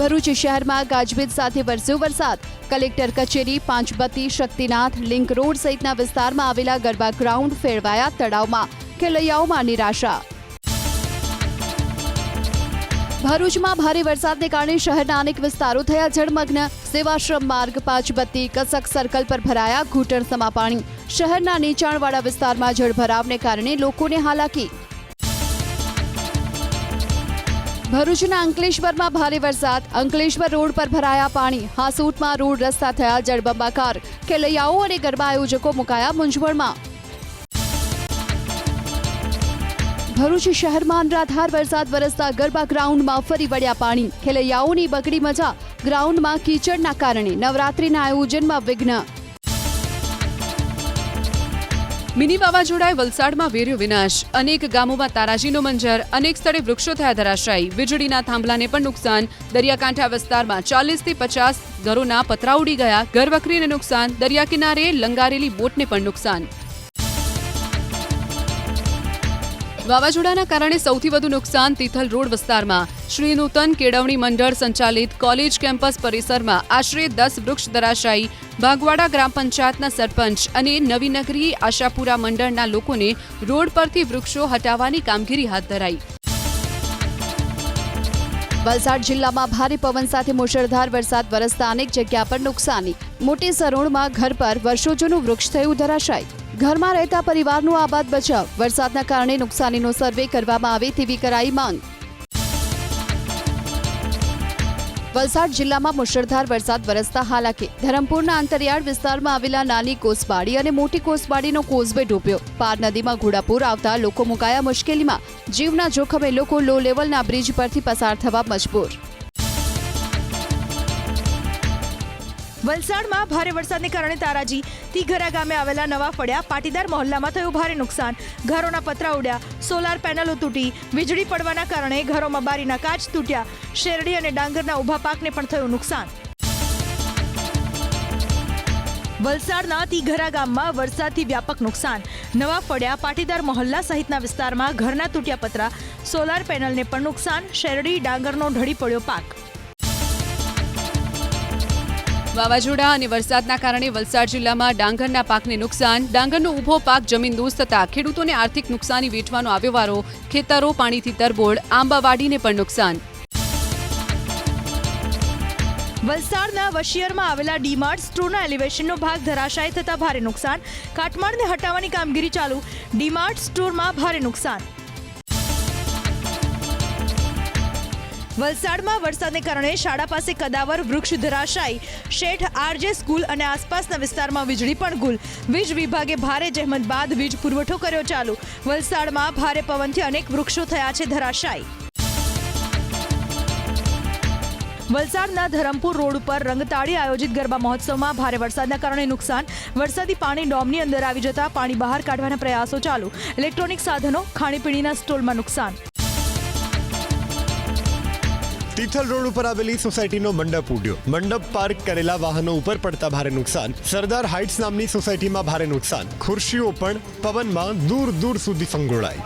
ભરૂચ શહેરમાં ગાજવીજ સાથે વરસ્યો વરસાદ. કલેક્ટર કચેરી, પાંચબત્તી, શક્તિનાથ, લિંક રોડ સહિતના વિસ્તારમાં આવેલા ગરબા ગ્રાઉન્ડ ફેરવાયા તળાવમાં. ખેલૈયાઓમાં નિરાશા. ભરૂચમાં ભારે વરસાદને કારણે શહેરના અનેક વિસ્તારો થયા જળમગ્ન. સેવાશ્રમ માર્ગ, પાંચબત્તી, કસક સર્કલ પર ભરાયા ઘૂંટણ સમા પાણી શહેરના નીચાણવાળા વિસ્તારમાં જળભરાવને કારણે લોકોને હાલાકી. ભરૂચના અંકલેશ્વરમાં ભારે વરસાદ. અંકલેશ્વર રોડ પર ભરાયા પાણી. હાસોટમાં રોડ રસ્તા થયા જળબંબાકાર. ખેલૈયાઓ અને ગરબા આયોજકો મુકાયા મૂંઝવણમાં. ભરૂચ શહેરમાં અનરાધાર વરસાદ વરસતા ગરબા ગ્રાઉન્ડમાં ફરી વળ્યા પાણી. ખેલૈયાઓની બગડી મજા ગ્રાઉન્ડમાં કીચડના કારણે નવરાત્રીના આયોજનમાં વિઘ્ન મિની વાવાઝોડાએ વલસાડમાં વેર્યો વિનાશ. અનેક ગામોમાં તારાજીનો મંજર, અનેક સ્થળે વૃક્ષો થયા ધરાશાયી. વીજળીના થાંભલાને પણ નુકસાન. દરિયાકાંઠા વિસ્તારમાં ચાલીસથી પચાસ ઘરોના પતરા ઉડી ગયા. ઘરવખરીને નુકસાન. દરિયા કિનારે લંગારેલી બોટને પણ નુકસાન. વાવાઝોડાના કારણે સૌથી વધુ નુકસાન તિથલ રોડ વિસ્તારમાં. શ્રી નૂતન કેળવણી મંડળ સંચાલિત કોલેજ કેમ્પસ પરિસરમાં આશરે દસ વૃક્ષ ધરાશાયી ભાગવાડા ગ્રામ પંચાયતના સરપંચ અને નવીનગરી આશાપુરા મંડળના લોકોને રોડ પરથી વૃક્ષો હટાવવાની કામગીરી હાથ ધરાઈ. વલસાડ જિલ્લામાં ભારે પવન સાથે મુશળધાર વરસાદ વરસતા અનેક જગ્યા પર નુકસાની. મોટી સરોણમાં ઘર પર વર્ષો જૂનું વૃક્ષ થયું ધરાશાય. ઘરમાં રહેતા પરિવારનો આબાદ બચાવ. વરસાદના કારણે નુકસાનીનો સર્વે કરવામાં આવે તેવી કરાઈ માંગ. વલસાડ જિલ્લામાં મુશળધાર વરસાદ વરસતા હાલાકી. ધરમપુરના અંતરિયાળ વિસ્તારમાં આવેલા નાની કોસબાડી અને મોટી કોસબાડીનો કોઝવે ડૂબ્યો. પાર નદીમાં ઘોડાપૂર આવતા લોકો મુકાયા મુશ્કેલીમાં. જીવના જોખમે લોકો લો લેવલના બ્રિજ પરથી પસાર થવા મજબૂર. વલસાડમાં ભારે વરસાદને કારણે તારાજી તીઘરા ગામે આવેલા નવા ફળિયા પાટીદાર મહોલ્લામાં થયું ભારે નુકસાન. ઘરોના પતરા ઉડ્યા, સોલાર પેનલો તૂટી, વીજળી પડવાના કારણે ઘરોમાં બારીના કાચ તૂટ્યા, શેરડી અને ડાંગરના ઊભા પાકને પણ થયું નુકસાન. વલસાડના તીઘરા ગામમાં વરસાદથી વ્યાપક નુકસાન. નવા ફળિયા પાટીદાર મહોલ્લા સહિતના વિસ્તારમાં ઘરના તૂટ્યા પતરા, સોલાર પેનલને પણ નુકસાન, શેરડી, ડાંગરનો ઢળી પડ્યો પાક. વાવાઝોડા અને વરસાદના કારણે વલસાડ જિલ્લામાં ડાંગરના પાકને નુકસાન. ડાંગરનો ઊભો પાક જમીન દોસ્ત થતા ખેડૂતોને આર્થિક નુકસાની વેઠવાનો આવ્યો વારો ખેતરો પાણીથી તરબોળ, આંબાવાડીને પણ નુકસાન. વલસાડના વશિયરમાં આવેલા ડીમાર્ટ સ્ટોરના એલિવેશનનો ભાગ ધરાશાયી થતા ભારે નુકસાન. કાટમાળને હટાવવાની કામગીરી ચાલુ. ડીમાર્ટ સ્ટોરમાં ભારે નુકસાન. વલસાડમાં વરસાદને કારણે શાળા પાસે કદાવર, વૃક્ષ ધરાશાયી, શેઠ, આરજે સ્કૂલ અને આસપાસના વિસ્તારમાં વીજળી પણ ગુલ. વીજ વિભાગે ભારે જહેમત બાદ વીજ પુરવઠો કર્યો ચાલુ. વલસાડમાં ભારે પવનથી અનેક વૃક્ષો થયા છે ધરાશાયી. વલસાડના ધરમપુર રોડ ઉપર રંગતાળી આયોજિત ગરબા મહોત્સવમાં ભારે વરસાદના કારણે નુકસાન. વરસાદી પાણી ડોમની અંદર આવી જતા પાણી બહાર કાઢવાના પ્રયાસો ચાલુ. ઇલેક્ટ્રોનિક સાધનો, ખાણીપીણીના સ્ટોલમાં નુકસાન. તિથલ રોડ ઉપર આવેલી સોસાયટીનો મંડપ ઉડ્યો. મંડપ પાર્ક કરેલા વાહનો ઉપર પડતા ભારે નુકસાન, સરદાર હાઇટ્સ નામની સોસાયટીમાં ભારે નુકસાન, ખુરશીઓ પણ પવનમાં દૂર દૂર સુધી સંગોળાઈ.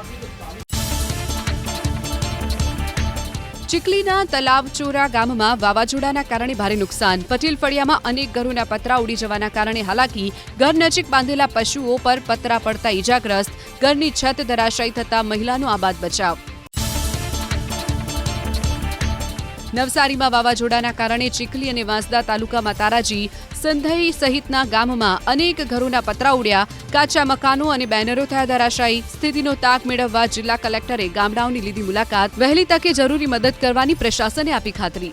ચીખલીના તલાવચોરા ગામમાં વાવાઝોડાના કારણે ભારે નુકસાન. પટેલ ફળિયામાં અનેક ઘરોના પતરા ઉડી જવાના કારણે હાલાકી. ઘર નજીક બાંધેલા પશુઓ પર પતરા પડતા ઈજાગ્રસ્ત. ઘરની છત ધરાશાયી થતા મહિલાનો આબાદ બચાવ. નવસારીમાં વાવાઝોડાના કારણે ચીખલી અને વાંસદા તાલુકામાં તારાજી, સંધઈ સહિતના ગામમાં અનેક ઘરોના પતરા ઉડ્યા. કાચા મકાનો અને બેનરો થયા ધરાશાયી. સ્થિતિનો તાક મેળવવા જિલ્લા કલેક્ટરે ગામડાઓની લીધી મુલાકાત. વહેલી તકે જરૂરી મદદ કરવાની પ્રશાસને આપી ખાતરી.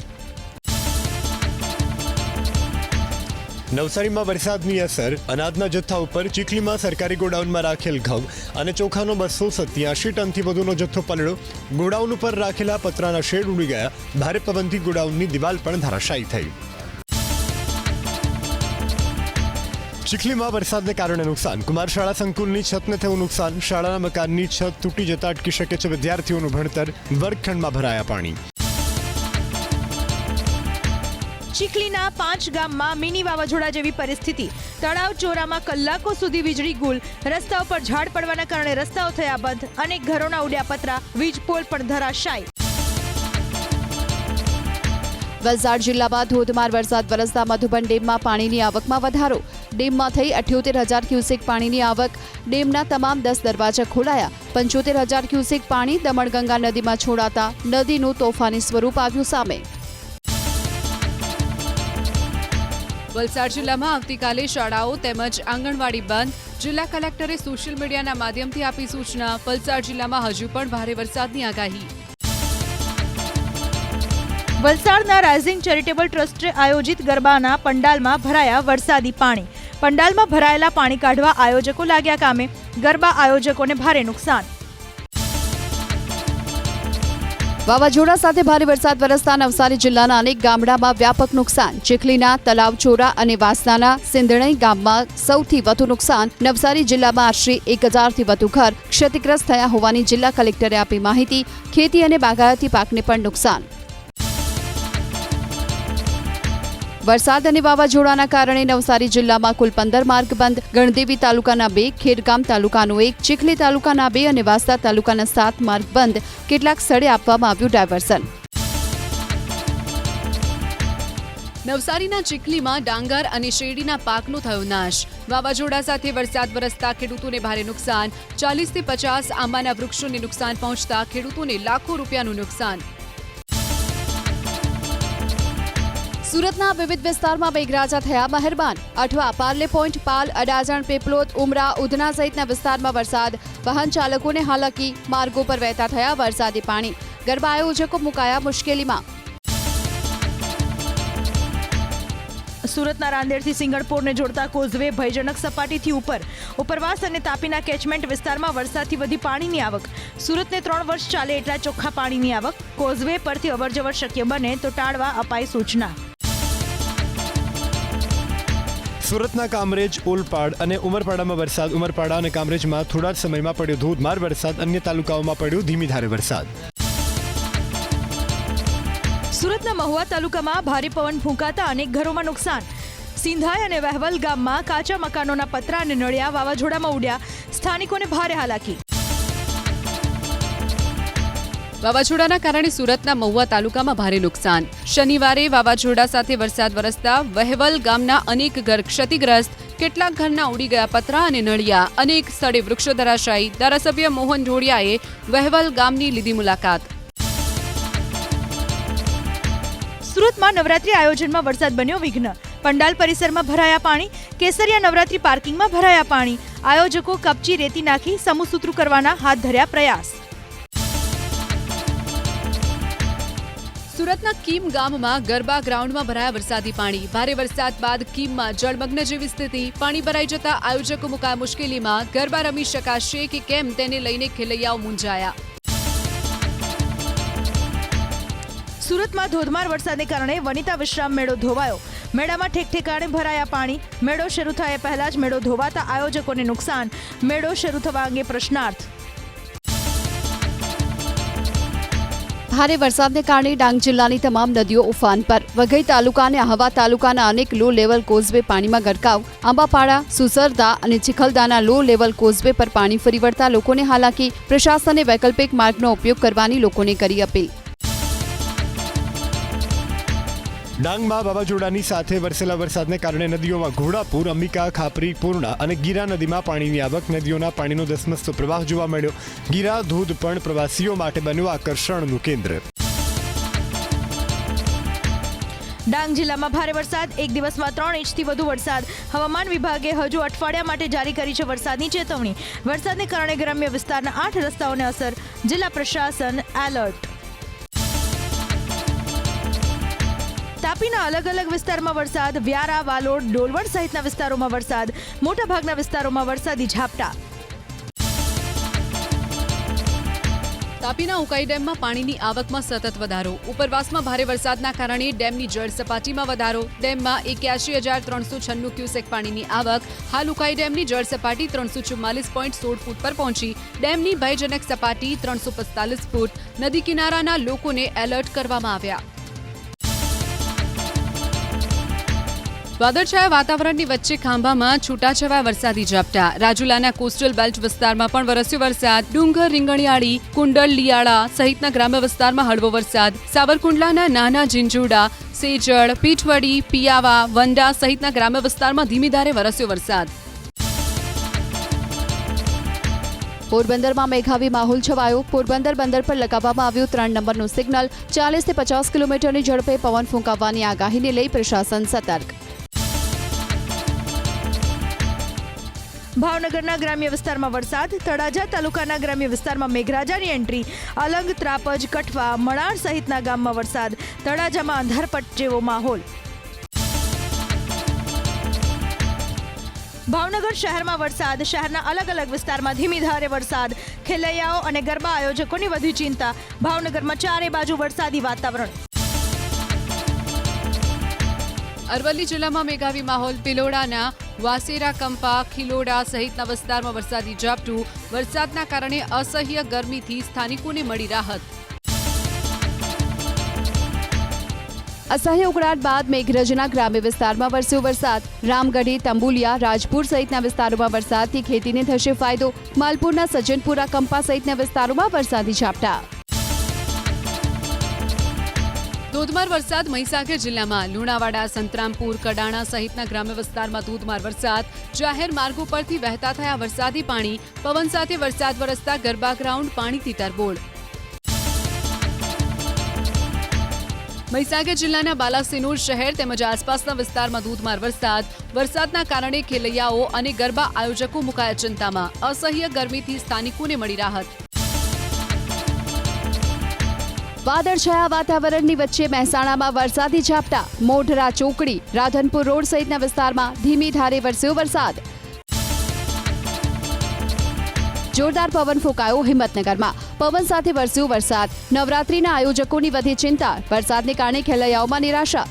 નવસારીમાં વરસાદની અસર, અનાજના જથ્થા ઉપર ચીખલીમાં સરકારી ગોડાઉનમાં રાખેલ ઘઉં અને ચોખાનો બસો સત્યાસી ટનથી વધુનો જથ્થો પલળ્યો. ગોડાઉન ઉપર રાખેલા પતરાના શેડ ઉડી ગયા. ભારે પવનથી ગોડાઉનની દિવાલ પણ ધરાશાયી થઈ. ચીખલીમાં વરસાદને કારણે નુકસાન. કુમાર શાળા સંકુલની છતને થયું નુકસાન. શાળાના મકાનની છત તૂટી જતા અટકી શકે છે વિદ્યાર્થીઓનું ભણતર. વર્ગખંડમાં ભરાયા પાણી. ચીખલીના પાંચ ગામમાં મિની વાવાઝોડા જેવી પરિસ્થિતિ. તળાવ ચોરામાં કલાકો સુધી વીજળી ગુલ. રસ્તાઓ પર ઝાડ પડવાના કારણે રસ્તાઓ થયા બંધ અનેક ઘરોના ઉડ્યા પતરા વીજ પોલ પણ ધરાશાય. વલસાડ જિલ્લામાં ધોધમાર વરસાદ. વરસતા મધુબન ડેમમાં પાણીની આવકમાં વધારો. ડેમમાં થઈ અઠ્યોતેર હજાર ક્યુસેક પાણીની આવક. ડેમના તમામ દસ દરવાજા ખોલાયા. પંચોતેર હજાર ક્યુસેક પાણી દમણગંગા નદીમાં છોડાતા નદીનું તોફાની સ્વરૂપ આવ્યું સામે. વલસાડ જિલ્લામાં આવતીકાલે શાળાઓ તેમજ આંગણવાડી બંધ. જિલ્લા કલેક્ટરે સોશિયલ મીડિયાના માધ્યમથી આપી સૂચના. વલસાડ જિલ્લામાં હજુ પણ ભારે વરસાદની આગાહી. વલસાડના રાઇઝિંગ ચેરિટેબલ ટ્રસ્ટે આયોજિત ગરબાના પંડાલમાં ભરાયા વરસાદી પાણી. પંડાલમાં ભરાયેલા પાણી કાઢવા આયોજકો લાગ્યા કામે. ગરબા આયોજકોને ભારે નુકસાન. વાવાઝોડા સાથે ભારે વરસાદ વરસતા નવસારી જિલ્લાના અનેક ગામડામાં વ્યાપક નુકસાન. ચીખલીના તલાવચોરા અને વાસનાના સિંધણઈ ગામમાં સૌથી વધુ નુકસાન. નવસારી જિલ્લામાં આશરે એક હજારથી વધુ ઘર ક્ષતિગ્રસ્ત થયા હોવાની જિલ્લા કલેક્ટરે આપી માહિતી. ખેતી અને બાગાયતી પાકને પણ નુકસાન. વરસાદ અને વાવાઝોડાના કારણે નવસારી જિલ્લામાં કુલ પંદર માર્ગ બંધ. ગણદેવી તાલુકાના બે, ખેડગામ તાલુકાનો એક, ચીખલી તાલુકાના બે અને વાસદા તાલુકાના સાત માર્ગ બંધ. કેટલાક સ્થળે આપવામાં આવ્યું ડાયવર્સન. નવસારીના ચીખલીમાં ડાંગર અને શેરડીના પાકનો થયો નાશ. વાવાઝોડા સાથે વરસાદ વરસતા ખેડૂતોને ભારે નુકસાન. ચાલીસથી પચાસ આંબાના વૃક્ષોને નુકસાન પહોંચતા ખેડૂતોને લાખો રૂપિયાનું નુકસાન. સુરતના વિવિધ વિસ્તારમાં મેઘરાજા થયા મહેરબાન. અઠવા પાર્લે પોઈન્ટ, પાલ, અડાજણ, પેપલોદ, ઉમરા, ઉધના સહિતના વિસ્તારમાં વરસાદ. વાહન ચાલકોને હાલાકી, માર્ગો પર વહેતા થયા વરસાદી પાણી. ગરબા આયોજકો મુકાયા મુશ્કેલીમાં. સુરતના રાંદેરથી સિંગણપોરને જોડતા કોઝવે ભયજનક સપાટીથી ઉપર. ઉપરવાસ અને તાપીના કેચમેન્ટ વિસ્તારમાં વરસાદથી વધી પાણીની આવક. સુરતને ત્રણ વર્ષ ચાલે એટલા ચોખ્ખા પાણીની આવક. કોઝવે પરથી અવરજવર શક્ય બને તો ટાળવા અપાય સૂચના. સુરતના કામરેજ ઓલપાડ અને ઉમરપાડામાં વરસાદ. ઉમરપાડા અને કામરેજમાં થોડા જ સમયમાં પડ્યો ધોધમાર વરસાદ. અન્ય તાલુકાઓમાં પડ્યો ધીમી ધારે વરસાદ. સુરતના મહુવા તાલુકામાં ભારે પવન ફૂંકાતા અનેક ઘરોમાં નુકસાન. સિંધાઈ અને વહેવલ ગામમાં કાચા મકાનોના પતરા અને નળિયા વાવાઝોડામાં ઉડ્યા. સ્થાનિકોને ભારે હાલાકી. વાવાઝોડાના કારણે સુરતના મહુવા તાલુકામાં ભારે નુકસાન. શનિવારે વાવાઝોડા સાથે વરસાદ વરસતા વહેવલ ગામના અનેક ઘર ક્ષતિગ્રસ્ત. કેટલાક ઘરના ઉડી ગયા પતરા અને નળિયા. અનેક સ્થળે વૃક્ષો ધરાશાયી. ધારાસભ્ય મોહન જોડિયાએ વહેવલ ગામની લીધી મુલાકાત. સુરતમાં નવરાત્રી આયોજનમાં વરસાદ બન્યો વિઘ્ન. પંડાલ પરિસરમાં ભરાયા પાણી. કેસરિયા નવરાત્રી પાર્કિંગમાં ભરાયા પાણી. આયોજકો કપચી રેતી નાખી સમૂહસૂત્રું કરવાના હાથ ધર્યા પ્રયાસ. સુરતના કીમ ગામમાં ગરબા ગ્રાઉન્ડમાં ભરાયા વરસાદી પાણી. ભારે વરસાદ બાદ કીમમાં જળમગ્ન જેવી સ્થિતિ. પાણી ભરાઈ જતા આયોજકો મુકાયા મુશ્કેલીમાં. ગરબા રમી શકાશે કે કેમ તેને લઈને ખેલૈયાઓ મૂંઝાયા. સુરતમાં ધોધમાર વરસાદને કારણે વનિતા વિશ્રામ મેળો ધોવાયો. મેળામાં ઠેકઠેકાણે ભરાયા પાણી. મેળો શરૂ થયા પહેલા જ મેળો ધોવાતા આયોજકોને નુકસાન. મેળો શરૂ થવા અંગે પ્રશ્નાર્થ. ભારે વરસાદને કારણે ડાંગ જિલ્લાની તમામ નદીઓ ઉફાન પર. વઘઈ તાલુકા અને આહવા તાલુકાના અનેક લો લેવલ કોઝવે પાણીમાં ગરકાવ. આંબાપાડા, સુસરદા અને ચિખલદાના લો લેવલ કોઝવે પર પાણી ફરી વળતા લોકોને હાલાકી. પ્રશાસને વૈકલ્પિક માર્ગનો ઉપયોગ કરવાની લોકોને કરી અપીલ. ડાંગમાં વાવાઝોડાની સાથે વરસેલા વરસાદને કારણે નદીઓમાં ઘોડાપુર, અંબિકા, ખાપરી, પૂર્ણા અને ગીરા નદીમાં પાણીની આવક. નદીઓના પાણીનો ધસમસતો પ્રવાહ જોવા મળ્યો. ગીરા, ધોધ પણ પ્રવાસીઓ માટે બન્યું આકર્ષણનું કેન્દ્ર. ડાંગ જિલ્લામાં ભારે વરસાદ. એક દિવસમાં ત્રણ ઇંચથી વધુ વરસાદ. હવામાન વિભાગે હજુ અઠવાડિયા માટે જારી કરી છે વરસાદની ચેતવણી. વરસાદને કારણે ગ્રામ્ય વિસ્તારના આઠ રસ્તાઓને અસર. જિલ્લા પ્રશાસન એલર્ટ. તાપીના અલગ અલગ વિસ્તારમાં વરસાદ, વ્યારા, વાલોડ, ડોલવડ સહિતના વિસ્તારોમાં વરસાદ, મોટાભાગના વિસ્તારોમાં વરસાદી ઝાપટા. તાપીના ઉકાઈ ડેમમાં પાણીની આવકમાં સતત વધારો. ઉપરવાસમાં ભારે વરસાદના કારણે ડેમની જળ સપાટીમાં વધારો. ડેમમાં એક્યાસી હજાર ત્રણસો છન્નું ક્યુસેક પાણીની આવક. હાલ ઉકાઈ ડેમની જળ સપાટી ત્રણસો ચુમ્માલીસ પોઈન્ટ સોળ ફૂટ પર પહોંચી. ડેમની ભયજનક સપાટી ત્રણસો પિસ્તાલીસ ફૂટ. નદી કિનારાના લોકોને એલર્ટ કરવામાં આવ્યા. વાદળછાયા વાતાવરણની વચ્ચે ખાંભામાં છૂટાછવાયા વરસાદી ઝાપટા. રાજુલાના કોસ્ટલ બેલ્ટ વિસ્તારમાં પણ વરસ્યો વરસાદ. ડુંગર, રીંગણિયાળી, કુંડલ, લિયાળા સહિતના ગ્રામ્ય વિસ્તારમાં હળવો વરસાદ. સાવરકુંડલાના નાના જીંજુડા સેજળ, પીઠવડી, પિયાવા, વંડા સહિતના ગ્રામ્ય વિસ્તારમાં ધીમી ધારે વરસ્યો વરસાદ. પોરબંદરમાં મેઘાવી માહોલ છવાયો. પોરબંદર બંદર પર લગાવવામાં આવ્યું ત્રણ નંબરનું સિગ્નલ. ચાલીસથી પચાસ કિલોમીટરની ઝડપે પવન ફૂંકાવવાની આગાહીને લઈ પ્રશાસન સતર્ક. ભાવનગરના ગ્રામ્ય વિસ્તારમાં વરસાદ, તળાજા તાલુકાના ગ્રામ્ય વિસ્તારમાં મેઘરાજાની એન્ટ્રી, અલંગ, ત્રાપજ, કઠવા મણાર સહિતના ગામમાં વરસાદ, તળાજામાં અંધારપટ જેવો માહોલ. ભાવનગર શહેરમાં વરસાદ, શહેરના અલગ અલગ વિસ્તારમાં ધીમી ધારે વરસાદ, ખેલૈયાઓ અને ગરબા આયોજકોની વધી ચિંતા. ભાવનગરમાં ચારે બાજુ વરસાદી વાતાવરણ. અરવલ્લી જિલ્લામાં મેઘાવી માહોલ, પિલોડાના વાસેરા, કંપા, ખિલોડા સહિતના વિસ્તારમાં વરસાદી ઝાપટું. વરસાદના કારણે અસહ્ય ગરમીથી સ્થાનિકોને મળી રાહત. અસહ્ય ઉકળાટ બાદ મેઘરજના ગ્રામ્ય વિસ્તારમાં વરસ્યો વરસાદ. રામગઢી, તંબુલિયા, રાજપુર સહિતના વિસ્તારોમાં વરસાદથી ખેતીને થશે ફાયદો. માલપુરના સજ્જનપુરા કંપા સહિતના વિસ્તારોમાં વરસાદી ઝાપટા. ધોધમાર વરસાદ મહીસાગર જિલ્લામાં. લુણાવાડા, સંતરામપુર, કડાણા સહિતના ગ્રામ્ય વિસ્તારમાં ધોધમાર વરસાદ. જાહેર માર્ગો પરથી વહેતા થયા વરસાદી પાણી. પવન સાથે વરસાદ વરસતા ગરબા ગ્રાઉન્ડ, પાણીથી તરબોળ. મહીસાગર જિલ્લાના બાલાસિનોર શહેર તેમજ આસપાસના વિસ્તારમાં ધોધમાર વરસાદ. વરસાદના કારણે ખેલૈયાઓ અને ગરબા આયોજકો મુકાયા ચિંતામાં. અસહ્ય ગરમીથી સ્થાનિકોને મળી રાહત. વાદળછાયા વાતાવરણની વચ્ચે મહેસાણામાં વરસાદી ઝાપટા, મોઢરા ચોકડી, રાધનપુર રોડ સહિતના વિસ્તારમાં ધીમી ધારે વરસ્યો વરસાદ. જોરદાર પવન ફૂંકાયો હિંમતનગરમાં. પવન સાથે વરસ્યો વરસાદ. નવરાત્રીના આયોજકોની વધી ચિંતા. વરસાદને કારણે ખેલૈયાઓમાં નિરાશા.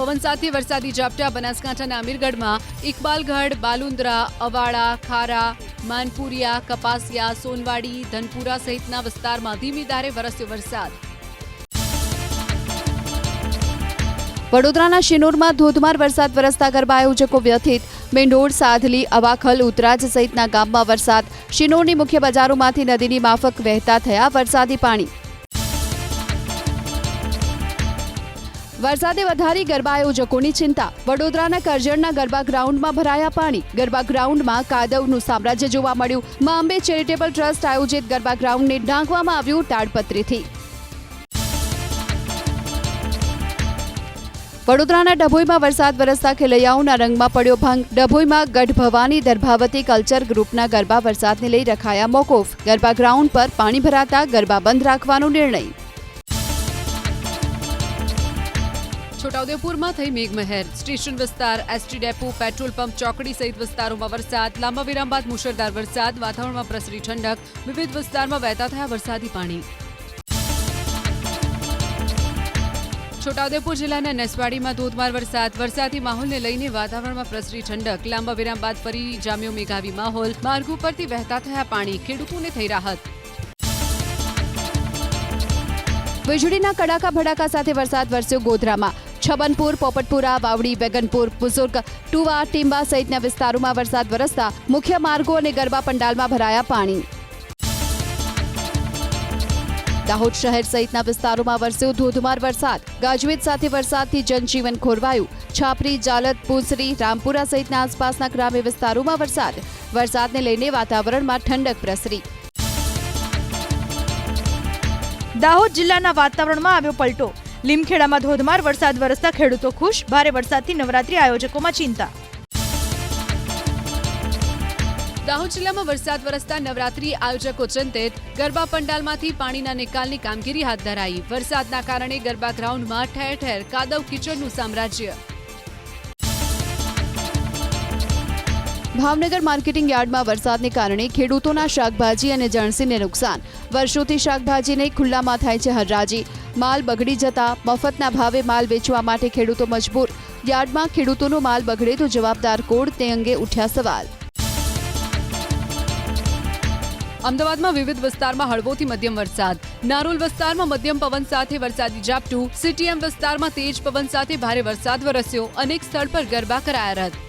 પવન સાથે વરસાદી ઝાપટા બનાસકાંઠાના અમીરગઢમાં, ઇકબાલગઢ, બાલુંદ્રા, અવાડા, ખારા, માનપુરિયા, કપાસિયા, સોનવાડી, ધનપુરા સહિતના વિસ્તારમાં ધીમી ધારે વરસ્યો વરસાદ. વડોદરાના શિનોરમાં ધોધમાર વરસાદ વરસતા ગરબા આયોજકો વ્યથિત. મેંઢોળ, સાધલી, અવાખલ, ઉતરાજ સહિતના ગામમાં વરસાદ. શિનોરની મુખ્ય બજારોમાંથી નદીની માફક વહેતા થયા વરસાદી પાણી. વરસાદે વધારી ગરબા આયોજકોની ચિંતા. વડોદરાના કરજણના ગરબા ગ્રાઉન્ડમાં ભરાયા પાણી. ગરબા ગ્રાઉન્ડમાં કાદવનું સામ્રાજ્ય જોવા મળ્યું. મા અંબે ચેરિટેબલ ટ્રસ્ટ આયોજિત ગરબા ગ્રાઉન્ડને ઢાંકવામાં આવ્યું તાડપત્રીથી. વડોદરાના ડભોઈમાં વરસાદ વરસતા ખેલૈયાઓના રંગમાં પડ્યો ભંગ. ડભોઈમાં ગઢ ભવાની દર્ભાવતી કલ્ચર ગ્રુપના ગરબા વરસાદને લઈ રખાયા મોકૂફ. ગરબા ગ્રાઉન્ડ પર પાણી ભરાતા ગરબા બંધ રાખવાનો નિર્ણય. છોટાઉદેપુરમાં થઈ મેઘમહેર. સ્ટેશન વિસ્તાર, એસટી ડેપો, પેટ્રોલ પંપ, ચોકડી સહિત વિસ્તારોમાં વરસાદ, લાંબા વિરામ બાદ મુશળધાર વરસાદ, વાતાવરણમાં પ્રસરી ઠંડક, વિવિધ વિસ્તારમાં વહેતા થયા વરસાદી પાણી. છોટાઉદેપુર જિલ્લાના નસવાડીમાં ધોધમાર વરસાદ. વરસાદી માહોલને લઈને વાતાવરણમાં પ્રસરી ઠંડક. લાંબા વિરામ બાદ ફરી જામ્યો મેઘાવી માહોલ. માર્ગ ઉપરથી વહેતા થયા પાણી. ખેડૂતોને થઈ રાહત. વીજળીના કડાકા ભડાકા સાથે વરસાદ વરસ્યો ગોધરામાં. છબનપુર, પોપટપુરા, વાવડી, વેગનપુર, બુઝુર્ગ, ટુવા, ટીંબા સહિતના વિસ્તારોમાં વરસાદ વરસતા મુખ્ય માર્ગો અને ગરબા પંડાલમાં ભરાયા પાણી. દાહોદ શહેર સહિતના વિસ્તારોમાં વરસ્યો ધોધમાર વરસાદ. ગાજવીજ સાથે વરસાદથી જનજીવન ખોરવાયું. છાપરી જાલત પૂંસરી, રામપુરા સહિતના આસપાસના ગ્રામ્ય વિસ્તારોમાં વરસાદ. વરસાદને લઈને વાતાવરણમાં ઠંડક પ્રસરી. દાહોદ જિલ્લાના વાતાવરણમાં આવ્યો પલટો. લીમખેડામાં ધોધમાર વરસાદ વરસતા ખેડૂતો ખુશ. ભારે વરસાદથી નવરાત્રી આયોજકોમાં ચિંતા. દાહોદ જિલ્લામાં વરસાદ વરસતા નવરાત્રી આયોજકો ચિંતિત. ગરબા પંડાલમાંથી પાણીના નિકાલની કામગીરી હાથ ધરાઈ. વરસાદના કારણે ગરબા ગ્રાઉન્ડમાં ઠેર ઠેર કાદવ કિચડનું સામ્રાજ્ય. ભાવનગર માર્કેટિંગ યાર્ડમાં વરસાદને કારણે ખેડૂતોના શાકભાજી અને જણસીને નુકસાન. વર્ષોથી શાકભાજીને ખુલ્લામાં થાય છે હરરાજી માલ બગડી જતા મફતના ભાવે માલ વેચવા માટે ખેડૂતો મજબૂર. યાર્ડમાં ખેડૂતોનો માલ બગડે તો જવાબદાર કોડ તે અંગે ઉઠ્યા સવાલ. અમદાવાદમાં વિવિધ વિસ્તારમાં હળવોથી મધ્યમ વરસાદ. નારોલ વિસ્તારમાં મધ્યમ પવન સાથે વરસાદી ઝાપટું. સીટીએમ વિસ્તારમાં તેજ પવન સાથે ભારે વરસાદ વરસ્યો. અનેક સ્થળ પર ગરબા કરાયા રદ.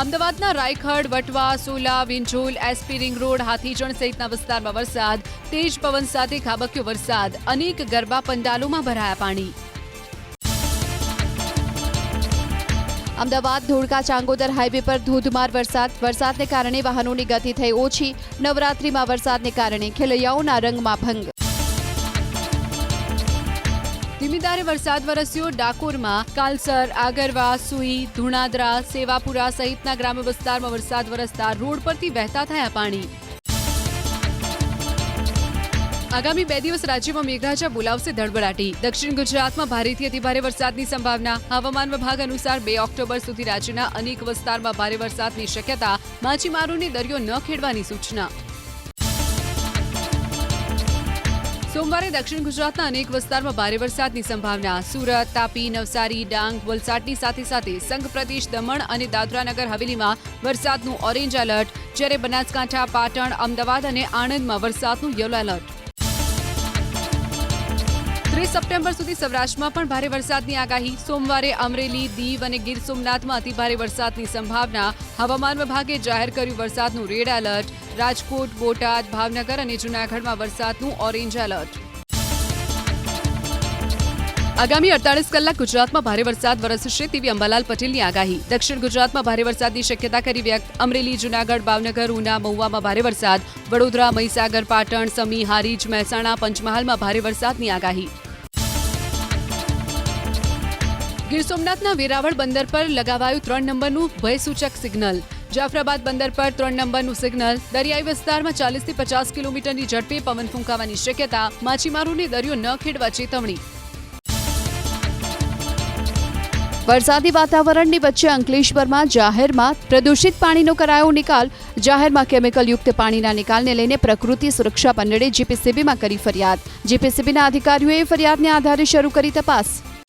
અમદાવાદના Raikhad, Vatva, Sola, Vinzol, SP ring road, Hathijan સહિતના વિસ્તારમાં વરસાદ, તેજ પવન સાથે ખાબક્યો વરસાદ, અનેક ગરબા પંડાલોમાં ભરાયા પાણી. અમદાવાદ, ધોળકા, ચાંગોદર હાઈવે પર ધોધમાર વરસાદ, વરસાદને કારણે વાહનોની ગતિ થઈ ઓછી, નવરાત્રીમાં વરસાદને કારણે ખેલૈયાઓના રંગમાં ભંગ. ધીમીધારે વરસાદ વરસ્યો. ડાકોરમાં કાલસર, આગરવા, સુઈ, ધુણાદરા, સેવાપુરા સહિતના ગ્રામ્ય વિસ્તારમાં વરસાદ વરસતા રોડ પરથી વહેતા થયા પાણી. આગામી બે દિવસ રાજ્યમાં મેઘરાજા બોલાવશે ધડબડાટી. દક્ષિણ ગુજરાતમાં ભારેથી અતિભારે વરસાદની સંભાવના. હવામાન વિભાગ અનુસાર બે ઓક્ટોબર સુધી રાજ્યના અનેક વિસ્તારમાં ભારે વરસાદની શક્યતા. માછીમારોને દરિયો ન ખેડવાની સૂચના. સોમવારે દક્ષિણ ગુજરાતના અનેક વિસ્તારમાં ભારે વરસાદની સંભાવના. સુરત, તાપી, નવસારી, ડાંગ, વલસાડની સાથે સાથે સંઘ પ્રદેશ, દમણ અને દાદરાનગર હવેલીમાં વરસાદનું ઓરેન્જ એલર્ટ. જ્યારે બનાસકાંઠા, પાટણ, અમદાવાદ અને આણંદમાં વરસાદનું યલો એલર્ટ. ત્રીસ સપ્ટેમ્બર સુધી સૌરાષ્ટ્રમાં પણ ભારે વરસાદની આગાહી. સોમવારે અમરેલી, દીવ અને ગીર સોમનાથમાં અતિભારે વરસાદની સંભાવના. હવામાન વિભાગે જાહેર કર્યું વરસાદનું રેડ એલર્ટ. રાજકોટ, બોટાદ, ભાવનગર અને જૂનાગઢમાં વરસાદનું ઓરેન્જ એલર્ટ. આગામી અડતાલીસ કલાક ગુજરાતમાં ભારે વરસાદ વરસશે તેવી અંબાલાલ પટેલની આગાહી. દક્ષિણ ગુજરાતમાં ભારે વરસાદની શક્યતા કરી વ્યક્ત. અમરેલી, જૂનાગઢ, ભાવનગર, ઉના, મહુવામાં ભારે વરસાદ. વડોદરા, મહીસાગર, પાટણ, સમી, હારીજ, મહેસાણા, પંચમહાલમાં ભારે વરસાદની આગાહી. ગીર સોમનાથના વેરાવળ બંદર પર લગાવાયું ત્રણ નંબરનું ભયસૂચક સિગ્નલ. જાફરાબાદ બંદર પર ત્રણ નંબરનું સિગ્નલ. દરિયાઈ વિસ્તારમાં ચાલીસથી પચાસ કિલોમીટરની ઝડપે પવન ફૂંકાવાની શક્યતા માછીમારોને દરિયો ન ખેડવા ચેતવણી. વરસાદી વાતાવરણની વચ્ચે અંકલેશ્વરમાં જાહેરમાં પ્રદૂષિત પાણીનો કરાયો નિકાલ. જાહેરમાં કેમિકલયુક્ત પાણીના નિકાલને લઈને પ્રકૃતિ સુરક્ષા પંડળે જીપીસીબીમાં કરી ફરિયાદ. જીપીસીબીના અધિકારીઓએ ફરિયાદને આધારે શરૂ કરી તપાસ.